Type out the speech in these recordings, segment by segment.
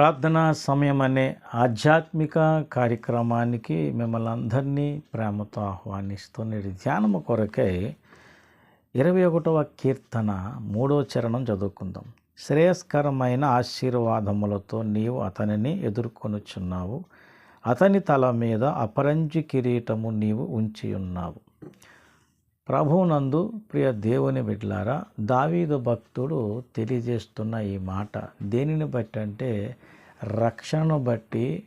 ప్రార్థనా సమయం అనే ఆధ్యాత్మిక కార్యక్రమానికి మిమ్మల్ని అందరినీ ప్రేమతో ఆహ్వానిస్తూ నేటి ధ్యానము కొరకై ఇరవై ఒకటవ కీర్తన మూడో చరణం చదువుకుందాం. శ్రేయస్కరమైన ఆశీర్వాదములతో నీవు అతనిని ఎదుర్కొనుచున్నావు. అతని తల మీద అపరంజి కిరీటము నీవు ఉంచి ఉన్నావు ప్రభువునందు ప్రియ దేవుని బిడ్లారా దావీదు భక్తుడు తెలియజేస్తున్న ఈ మాట దేనిని బట్టి అంటే రక్షణను బట్టి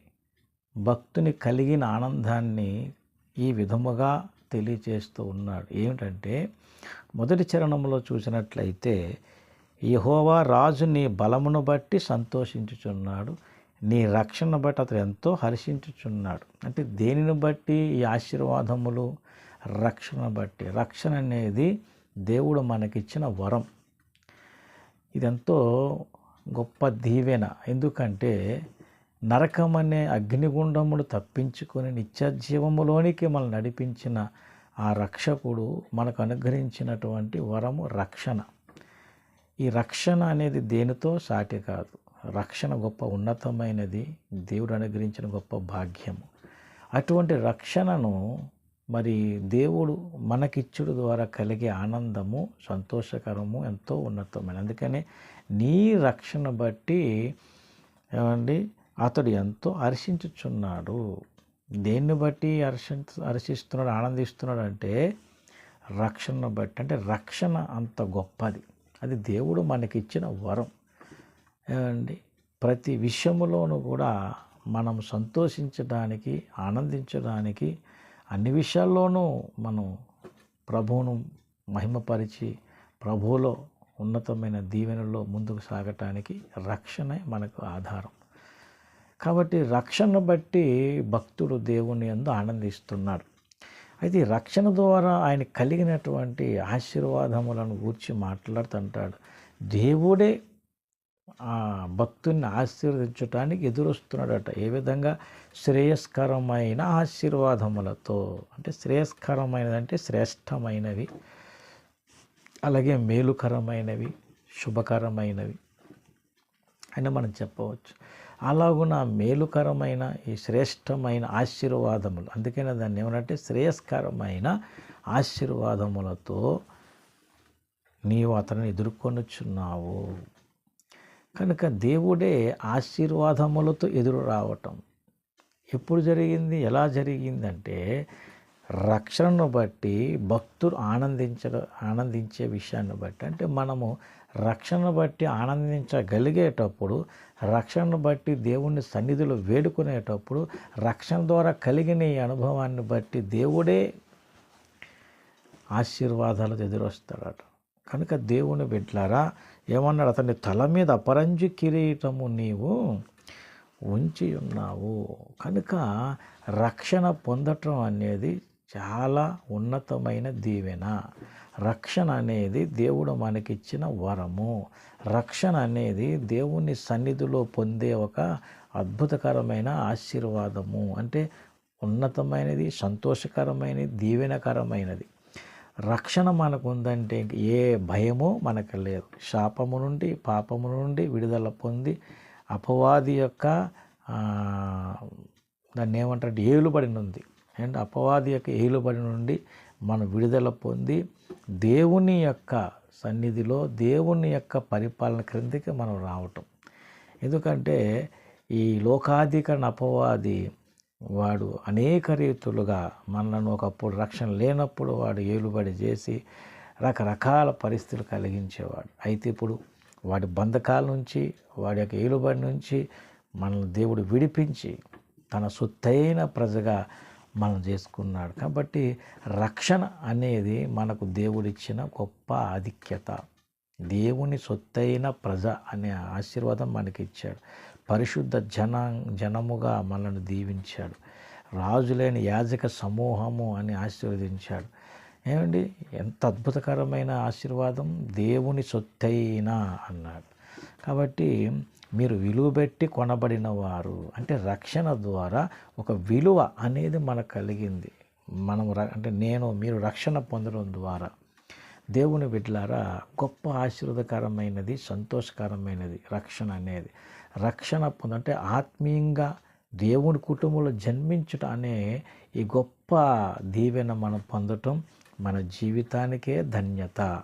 భక్తుని కలిగిన ఆనందాన్ని ఈ విధముగా తెలియజేస్తూ ఉన్నాడు. ఏమిటంటే మొదటి చరణంలో చూసినట్లయితే యహోవా రాజు నీ బలమును బట్టి సంతోషించుచున్నాడు నీ రక్షణ బట్టి అతడు ఎంతో హర్షించుచున్నాడు. అంటే దేనిని బట్టి ఈ ఆశీర్వాదములు రక్షణ బట్టి. రక్షణ అనేది దేవుడు మనకిచ్చిన వరం. ఇదెంతో గొప్ప దీవెన. ఎందుకంటే నరకం అనే అగ్నిగుండమును తప్పించుకొని నిత్యజీవములోనికి మనం నడిపించిన ఆ రక్షకుడు మనకు అనుగ్రహించినటువంటి వరము రక్షణ. ఈ రక్షణ అనేది దేనితో సాటి కాదు. రక్షణ గొప్ప ఉన్నతమైనది. దేవుడు అనుగ్రహించిన గొప్ప భాగ్యము. అటువంటి రక్షణను మరి దేవుడు మనకిచ్చుడు ద్వారా కలిగే ఆనందము సంతోషకరము ఎంతో ఉన్నతమైన. అందుకని నీ రక్షణ బట్టి ఏమండి? అతడు ఎంతో హర్షించుచున్నాడు. దేన్ని బట్టి హర్షి హర్షిస్తున్నాడు ఆనందిస్తున్నాడు అంటే రక్షణ బట్టి. అంటే రక్షణ అంత గొప్పది. అది దేవుడు మనకిచ్చిన వరం. ఏమండి? ప్రతి విషయములోనూ కూడా మనం సంతోషించడానికి ఆనందించడానికి అన్ని విషయాల్లోనూ మనం ప్రభువును మహిమపరిచి ప్రభువులో ఉన్నతమైన దీవెనలో ముందుకు సాగటానికి రక్షణే మనకు ఆధారం. కాబట్టి రక్షణ బట్టి భక్తుడు దేవుని ఎందు ఆనందిస్తున్నాడు. అయితే రక్షణ ద్వారా ఆయన కలిగినటువంటి ఆశీర్వాదములను గూర్చి మాట్లాడుతుంటాడు. దేవుడే ఆ భక్తుని ఆశీర్వదించడానికి ఎదురొస్తున్నాడట. ఏ విధంగా? శ్రేయస్కరమైన ఆశీర్వాదములతో. అంటే శ్రేయస్కరమైనది అంటే శ్రేష్టమైనవి. అలాగే మేలుకరమైనవి శుభకరమైనవి అని మనం చెప్పవచ్చు. అలాగున మేలుకరమైన ఈ శ్రేష్టమైన ఆశీర్వాదములు. అందుకనే దాన్ని ఏమనంటే శ్రేయస్కరమైన ఆశీర్వాదములతో నీవు అతనిని ఎదుర్కొనుచున్నావు. కనుక దేవుడే ఆశీర్వాదములతో ఎదురు రావటం. ఎప్పుడు జరిగింది? ఎలా జరిగిందంటే రక్షణను బట్టి భక్తులు ఆనందించడం ఆనందించే విషయాన్ని బట్టి. అంటే మనము రక్షణను బట్టి ఆనందించగలిగేటప్పుడు రక్షణను బట్టి దేవుని సన్నిధిలో వేడుకునేటప్పుడు రక్షణ ద్వారా కలిగిన ఈ అనుభవాన్ని బట్టి దేవుడే ఆశీర్వాదాలు ఎదురొస్తాడట. కనుక దేవుని బిడ్లారా ఏమన్నాడు? అతని తల మీద అపరంజి కిరీటము నీవు ఉంచి ఉన్నావు. కనుక రక్షణ పొందటం అనేది చాలా ఉన్నతమైన దీవెన. రక్షణ అనేది దేవుడు మనకిచ్చిన వరము. రక్షణ అనేది దేవుని సన్నిధిలో పొందే ఒక అద్భుతకరమైన ఆశీర్వాదము. అంటే ఉన్నతమైనది సంతోషకరమైనది దీవెనకరమైనది. రక్షణ మనకు ఉందంటే ఇంక ఏ భయము మనకు లేదు. శాపము నుండి పాపము నుండి విడుదల పొంది అపవాది యొక్క దాన్ని ఏమంటారు? ఏలుబడి ఉంది అండ్ అపవాది యొక్క ఏలుబడి నుండి మనం విడుదల పొంది దేవుని యొక్క సన్నిధిలో దేవుని యొక్క పరిపాలన క్రిందికి మనం రావటం. ఎందుకంటే ఈ లోకాధికరణ అపవాది వాడు అనేక రీతులుగా మనలను ఒకప్పుడు రక్షణ లేనప్పుడు వాడు ఏలుబడి చేసి రకరకాల పరిస్థితులు కలిగించేవాడు. అయితే ఇప్పుడు వాడి బంధకాల నుంచి వాడి యొక్క ఏలుబడి నుంచి మనల్ని దేవుడు విడిపించి తన సొత్తైన ప్రజగా మనం చేసుకున్నాడు. కాబట్టి రక్షణ అనేది మనకు దేవుడిచ్చిన గొప్ప ఆధిక్యత. దేవుని సొత్తైన ప్రజ అనే ఆశీర్వాదం మనకి ఇచ్చాడు పరిశుద్ధ జన జనముగా మనల్ని దీవించాడు. రాజులేని యాజక సమూహము అని ఆశీర్వదించాడు. ఏమండి? ఎంత అద్భుతకరమైన ఆశీర్వాదం? దేవుని సొత్తైన అన్నాడు. కాబట్టి మీరు విలువ పెట్టి కొనబడిన వారు అంటే రక్షణ ద్వారా ఒక విలువ అనేది మనకు కలిగింది. మనం ర- అంటే నేను మీరు రక్షణ పొందడం ద్వారా. దేవుని బిడ్డలారా గొప్ప ఆశీర్వదకరమైనది సంతోషకరమైనది రక్షణ అనేది. రక్షణ పొందంటే ఆత్మీయంగా దేవుని కుటుంబంలో జన్మించటం అనే ఈ గొప్ప దీవెన మనం పొందటం మన జీవితానికే ధన్యత.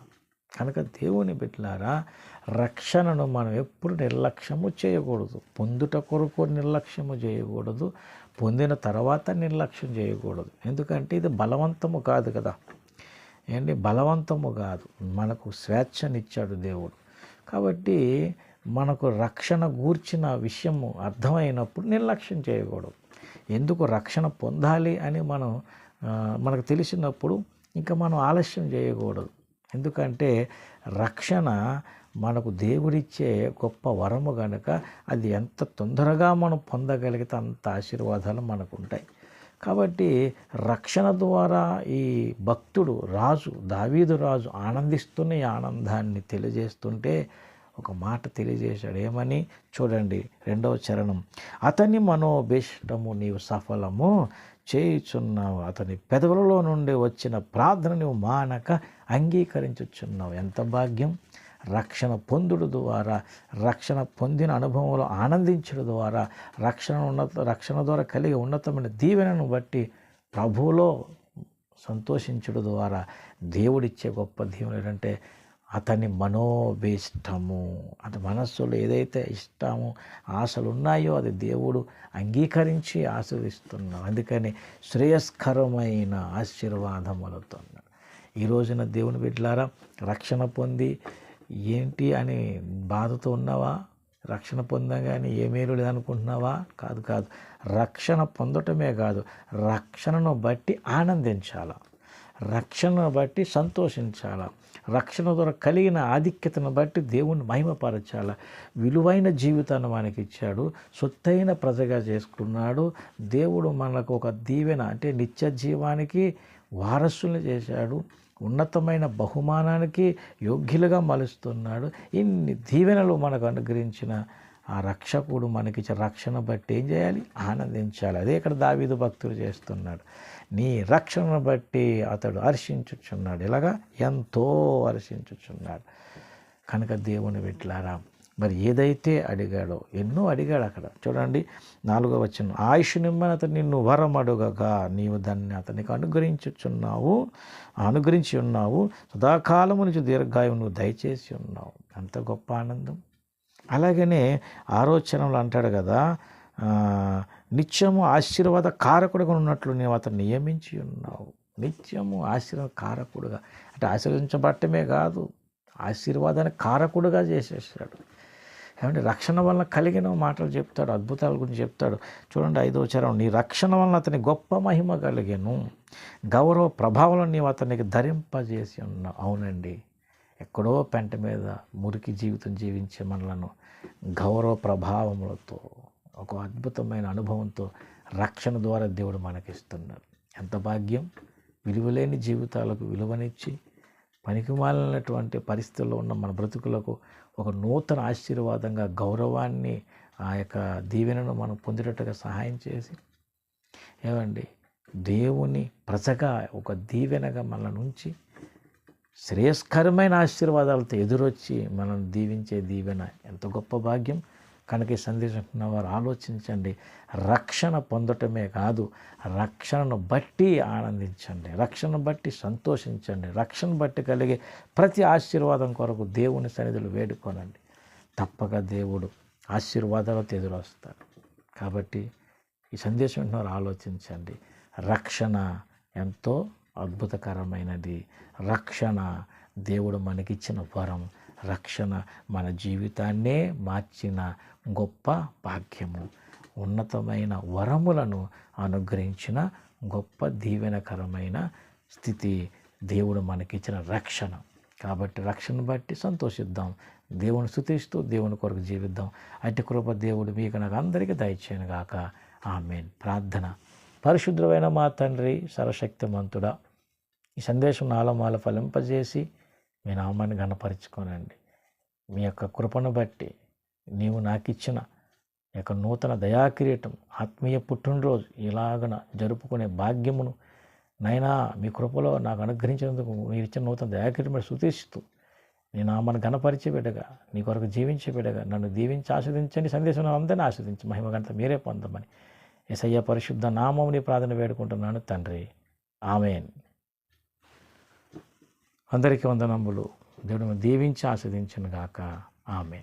కనుక దేవుని బిడ్డలారా రక్షణను మనం ఎప్పుడు నిర్లక్ష్యము చేయకూడదు. పొందుట కొరకు నిర్లక్ష్యము చేయకూడదు. పొందిన తర్వాత నిర్లక్ష్యం చేయకూడదు. ఎందుకంటే ఇది బలవంతము కాదు కదా. ఏంటి? బలవంతము కాదు. మనకు స్వేచ్ఛనిచ్చాడు దేవుడు. కాబట్టి మనకు రక్షణ గూర్చిన విషయము అర్థమైనప్పుడు నిర్లక్ష్యం చేయకూడదు. ఎందుకు రక్షణ పొందాలి అని మనం మనకు తెలిసినప్పుడు ఇంకా మనం ఆలస్యం చేయకూడదు. ఎందుకంటే రక్షణ మనకు దేవుడిచ్చే గొప్ప వరము కనుక అది ఎంత తొందరగా మనం పొందగలిగితే అంత ఆశీర్వాదాలు మనకు ఉంటాయి. కాబట్టి రక్షణ ద్వారా ఈ భక్తుడు రాజు దావీదు రాజు ఆనందిస్తున్న ఈ ఆనందాన్ని తెలియజేస్తుంటే ఒక మాట తెలియజేశాడు ఏమని చూడండి రెండవ చరణం. అతని మనోభీష్టము నీవు సఫలము చేయుచున్నావు. అతని పెదవులలో నుండి వచ్చిన ప్రార్థన నువ్వు మానక అంగీకరించుచున్నావు. ఎంత భాగ్యం! రక్షణ పొందుడు ద్వారా రక్షణ పొందిన అనుభవంలో ఆనందించడం ద్వారా రక్షణ ఉన్నత రక్షణ ద్వారా కలిగే ఉన్నతమైన దీవెనను బట్టి ప్రభువులో సంతోషించడం ద్వారా దేవుడిచ్చే గొప్ప దీవెన ఏంటంటే అతని మనోభీష్టము అతని మనస్సులో ఏదైతే ఇష్టము ఆశలు ఉన్నాయో అది దేవుడు అంగీకరించి ఆశీర్విస్తున్నాడు అందుకని శ్రేయస్కరమైన ఆశీర్వాదములతో ఈ రోజున దేవుని బిడ్డలారా రక్షణ పొంది ఏంటి అని బాధతో ఉన్నావా? రక్షణ పొందగానే ఏ మేలు లేదనుకుంటున్నావా? కాదు కాదు. రక్షణ పొందటమే కాదు రక్షణను బట్టి ఆనందించాల? రక్షణను బట్టి సంతోషించాల? రక్షణ ద్వారా కలిగిన ఆధిక్యతను బట్టి దేవుణ్ణి మహిమపరచాల? విలువైన జీవితాన్ని మనకి ఇచ్చాడు సొత్తైన ప్రజగా చేసుకున్నాడు. దేవుడు మనకు ఒక దీవెన అంటే నిత్య జీవానికి వారసుల్ని చేశాడు. ఉన్నతమైన బహుమానానికి యోగ్యులుగా మలుస్తున్నాడు. ఇన్ని దీవెనలు మనకు అనుగ్రహించిన ఆ రక్షకుడు మనకిచ్చే రక్షణ బట్టి ఏం చేయాలి? ఆనందించాలి. అదే ఇక్కడ దావీదు భక్తులు చేస్తున్నాడు. నీ రక్షణను బట్టి అతడు హర్షించుచున్నాడు. ఇలాగా ఎంతో హర్షించుచున్నాడు. కనుక దేవుని విట్లారా మరి ఏదైతే అడిగాడో ఎన్నో అడిగాడు అక్కడ. చూడండి నాలుగో వచ్చిన ఆయుష్ నిమ్మని అతను నిన్ను వరం అడుగగా నీవు దాన్ని అతనికి అనుగ్రహించుచున్నావు అనుగ్రహించి ఉన్నావు సదాకాలము నుంచి దీర్ఘాయువు నువ్వు దయచేసి ఉన్నావు. అంత గొప్ప ఆనందం. అలాగనే ఆలోచనలు అంటాడు కదా నిత్యము ఆశీర్వాద కారకుడుగా ఉన్నట్లు నీవు అతను నియమించి ఉన్నావు. నిత్యము ఆశీర్వాద కారకుడుగా. అంటే ఆశీర్వదించబట్టమే కాదు ఆశీర్వాదాన్ని కారకుడుగా చేసేసాడు. ఏమంటే రక్షణ వలన కలిగిన మాటలు చెప్తాడు అద్భుతాల గురించి చెప్తాడు. చూడండి ఐదో చరం నీ రక్షణ వలన అతని గొప్ప మహిమ కలిగాను. గౌరవ ప్రభావం నీవు అతనికి ధరింపజేసి ఉన్నావు అవునండి. ఎక్కడో పెంట మీద మురికి జీవితం జీవించే మనలను గౌరవ ప్రభావములతో ఒక అద్భుతమైన అనుభవంతో రక్షణ ద్వారా దేవుడు మనకిస్తున్నాడు ఎంత భాగ్యం! విలువలేని జీవితాలకు విలువనిచ్చి పనికిమాలినటువంటి పరిస్థితుల్లో ఉన్న మన బ్రతుకులకు ఒక నూతన ఆశీర్వాదంగా గౌరవాన్ని ఆ యొక్క దీవెనను మనం పొందేటట్టుగా సహాయం చేసి ఏమండి దేవుని ప్రజగా ఒక దీవెనగా మన నుంచి శ్రేయస్కరమైన ఆశీర్వాదాలతో ఎదురొచ్చి మనం దీవించే దీవెన ఎంత గొప్ప భాగ్యం. కనుక ఈ సందేశం వింటున్న వారు ఆలోచించండి. రక్షణ పొందటమే కాదు రక్షణను బట్టి ఆనందించండి. రక్షణ బట్టి సంతోషించండి. రక్షణ బట్టి కలిగే ప్రతి ఆశీర్వాదం కొరకు దేవుని సన్నిధులు వేడుకోనండి. తప్పక దేవుడు ఆశీర్వాదాలతో ఎదురొస్తాడు కాబట్టి ఈ సందేశం వింటున్న వారు ఆలోచించండి. రక్షణ ఎంతో అద్భుతకరమైనది. రక్షణ దేవుడు మనకిచ్చిన వరం. రక్షణ మన జీవితాన్నే మార్చిన గొప్ప భాగ్యము. ఉన్నతమైన వరములను అనుగ్రహించిన గొప్ప దీవెనకరమైన స్థితి దేవుడు మనకిచ్చిన రక్షణ. కాబట్టి రక్షణ బట్టి సంతోషిద్దాం. దేవుని స్థుతిస్తూ దేవుని కొరకు జీవిద్దాం. అటు కృప దేవుడు మీకు నాకు అందరికీ దయచేయను గాక. ఆమెన్. ప్రార్థన. పరిశుద్ధమైన మా తండ్రి సర్వశక్తిమంతుడా ఈ సందేశం నాలమాల ఫలింపజేసి మీ నామాన్ని గణపరుచుకోనండి మీ యొక్క కృపను బట్టి నీవు నాకు ఇచ్చిన యొక్క నూతన దయాకిరీటం ఆత్మీయ పుట్టినరోజు ఇలాగన జరుపుకునే భాగ్యమును నైనా మీ కృపలో నాకు అనుగ్రహించినందుకు మీరు ఇచ్చిన నూతన దయాకిరీటం శుతిస్తూ నీ నామాన్ని గణపరిచే బిడ్డగా నీ కొరకు జీవించే బిడ్డగా నన్ను దీవించి ఆస్వాదించండి సందేశం అందరినీ ఆస్వాదించి మహిమ గంట మీరే పొందమని ఎసయ్య పరిశుద్ధ నామముని ప్రార్థన వేడుకుంటున్నాను తండ్రి. ఆమెన్. అందరికీ వందనములు. దేవుడు దీవించి ఆస్వాదించను గాక. ఆమె